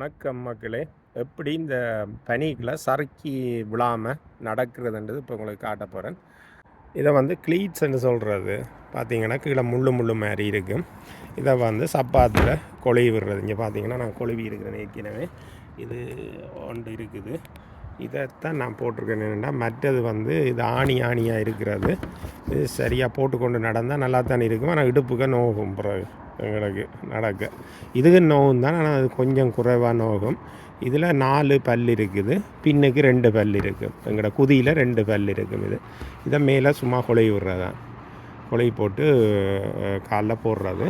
வணக்கம் மக்களே. எப்படி இந்த பனிகளை சறுக்கி விழாமல் நடக்கிறதுன்றது இப்போ உங்களுக்கு காட்ட போகிறேன் இதை வந்து க்ளீட்ஸ்ன்னு சொல்கிறது பார்த்தீங்கன்னா கீழே முள்ளு முள்ளு மாதிரி இருக்கும். இதை வந்து சப்பாத்தில் கொழுவி விடுறது. இங்கே பார்த்தீங்கன்னா நான் கொழுவி இருக்கிறேன் ஏற்கனவே. இது ஒன்று இருக்குது. இதைத்தான் நான் போட்டிருக்கேன். என்னென்னா மற்றது வந்து இது ஆணி ஆணியாக இருக்கிறது. இது சரியாக போட்டுக்கொண்டு நடந்தால் நல்லா தானே இருக்கும். ஆனால் இடுப்புக்கு நோகும் பிறகு. எங்களுக்கு நடக்க. இதுக்கு நோவும் தான் ஆனால் அது கொஞ்சம் குறைவாக நோகும். இதில் நாலு பல் இருக்குது பின்னுக்கு ரெண்டு பல் இருக்குது எங்களோட குதியில் ரெண்டு பல் இருக்கும் இது. இதை மேலே சும்மா குழி விடுறதான் குழி போட்டு காலைல போடுறது.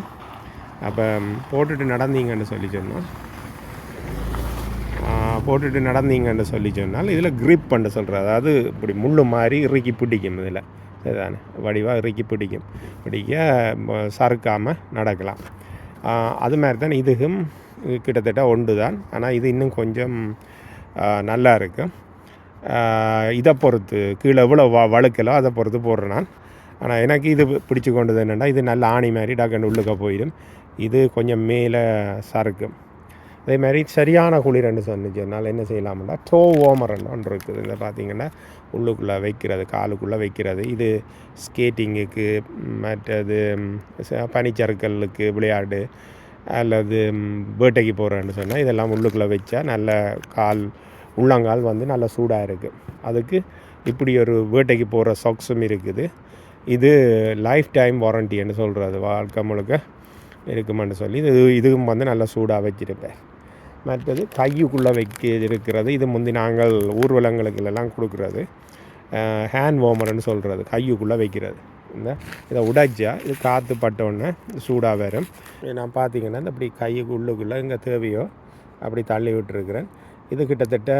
அப்போ போட்டுட்டு நடந்தீங்கன்னு சொல்லி சொன்னால் போட்டுட்டு நடந்தீங்கன்னு சொல்லி சொன்னால் இதில் க்ரிப் பண்ண சொல்கிறது அதாவது இப்படி முள்ளு மாதிரி இறுக்கி பிடிக்கும் இதில். இதுதானே வடிவாக இறுக்கி பிடிக்கும். பிடிக்க சறுக்காமல் நடக்கலாம். அது மாதிரி தான் இதுவும் கிட்டத்தட்ட ஒன்று தான் ஆனால் இது இன்னும் கொஞ்சம் நல்லா இருக்கும் இதை பொறுத்து கீழே எவ்வளோ வ வழுக்கலோ அதை பொறுத்து போடுறேன் நான். ஆனால் எனக்கு இது பிடிச்சி கொண்டது என்னென்னா இது நல்ல ஆணி மாதிரி டக்குன்னு உள்ளுக்க போயிடும். இது கொஞ்சம் மேலே சறுக்கும். அதே மாதிரி சரியான குளிரன்னு சொன்னிச்சுனால என்ன செய்யலாம்னா டோ ஓமரன் ஒன்று இருக்குது. இந்த பார்த்தீங்கன்னா உள்ளுக்குள்ளே வைக்கிறது காலுக்குள்ளே வைக்கிறது. இது ஸ்கேட்டிங்குக்கு மற்றது பனிச்சறுக்கலுக்கு விளையாடு அல்லது வேட்டைக்கு போகிறேன்னு சொன்னால் இதெல்லாம் உள்ளுக்குள்ளே வச்சா நல்ல கால் உள்ளங்கால் வந்து நல்லா சூடாக இருக்குது. அதுக்கு இப்படி ஒரு வேட்டைக்கு போகிற சாக்ஸும் இருக்குது. இது லைஃப் டைம் வாரண்டின்னு சொல்கிறது. வாழ்க்கை முழுக்க இருக்குமான்னு சொல்லி இது இதுவும் வந்து நல்லா சூடாக வச்சிருப்பேன். மற்றது கையுக்குள்ளே வைக்க இருக்கிறது இது முந்தி நாங்கள் ஊர்வலங்களுக்கெல்லாம் கொடுக்குறது. ஹேண்ட் வார்மர்னு சொல்கிறது. கையுக்குள்ளே வைக்கிறது. இந்த இதை உடைச்சா இது காற்று பட்டோன்னே சூடாக வரும். நான் பார்த்தீங்கன்னா இந்த இப்படி கையுக்கு உள்ளுக்குள்ளே இங்கே தேவையோ அப்படி தள்ளி விட்டுருக்குறேன். இது கிட்டத்தட்ட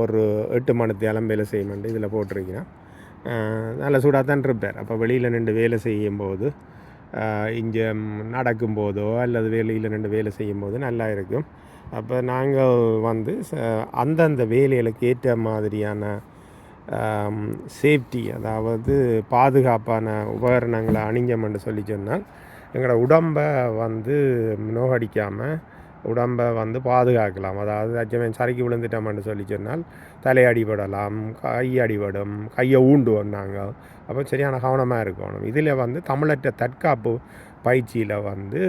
ஒரு எட்டு மணி தேலம் வேலை செய்யணுண்டு இதில் போட்டிருக்கிறேன். நல்ல சூடாக தான் இருப்பார் அப்போ வெளியில் நின்று வேலை செய்யும்போது இங்கே நடக்கும்போதோ அல்லது வெளியில் நின்று வேலை செய்யும்போது நல்லா இருக்கும். அப்போ நாங்கள் வந்து ச- அந்தந்த வேலைகளுக்கு ஏற்ற மாதிரியான சேஃப்டி அதாவது பாதுகாப்பான உபகரணங்களை அணிஞ்சோம்னு சொல்லி சொன்னால் எங்களோட உடம்பை வந்து நோகடிக்காமல் உடம்பை வந்து பாதுகாக்கலாம். அதாவது அச்சமயம் சறுக்கி விழுந்துட்டோம்னு சொல்லி சொன்னால் தலை அடிபடலாம் கை அடிபடும் கையை ஊண்டுவோம் நாங்கள். அப்போ சரியான கவனமாக இருக்கணும். இதில் வந்து தமிழற்ற தற்காப்பு பயிற்சியில் வந்து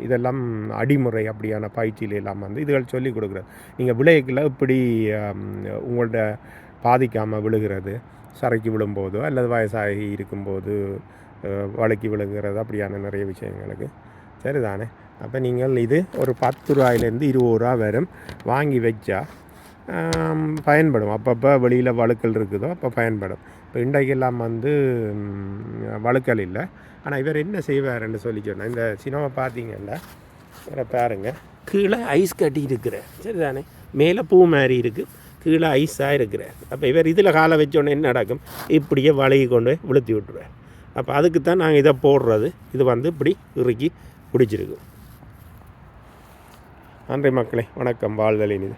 இதெல்லாம் அடிமுறை அப்படியான பயிற்சியில எல்லாம் வந்து இதுகள் சொல்லி கொடுக்குறது. நீங்கள் விளையக்கில் இப்படி ம், பாதிக்காமல் விழுகிறது? சரைக்கு விழும்போதோ அல்லது வயசாகி இருக்கும்போது அஹ், வழுக்கி விழுகிறது அப்படியான நிறைய விஷயங்களுக்கு சரிதானே? அப்போ நீங்கள் இது ஒரு பத்து ரூபாயிலேருந்து இருபது ரூபா வரும். வாங்கி வச்சா பயன்படும். அப்பப்போ வெளியில் வழுக்கல் இருக்குதோ அப்போ பயன்படும். இப்போ இன்றைக்கெல்லாம் வந்து வழுக்கல் இல்லை. ஆனால் இவர் என்ன செய்வாருன்னு சொல்லி சொன்னால் இந்த சினிமா பார்த்தீங்கல்ல இவரை பாருங்கள் கீழே ஐஸ் கட்டி இருக்கிற சரிதானே? மேலே பூ மாதிரி இருக்குது கீழே ஐஸாக இருக்கிற அப்போ இவர் இதில் காலை வச்சோன்னே என்ன நடக்கும்? இப்படியே வளைகி கொண்டு போய் விழுத்தி விட்ருவேன் அப்போ அதுக்கு தான் நாங்கள் இதை போடுறது. இது வந்து இப்படி இறுக்கி பிடிச்சிருக்கு நன்றி மக்களே. வணக்கம். வாழ்தலின் இது.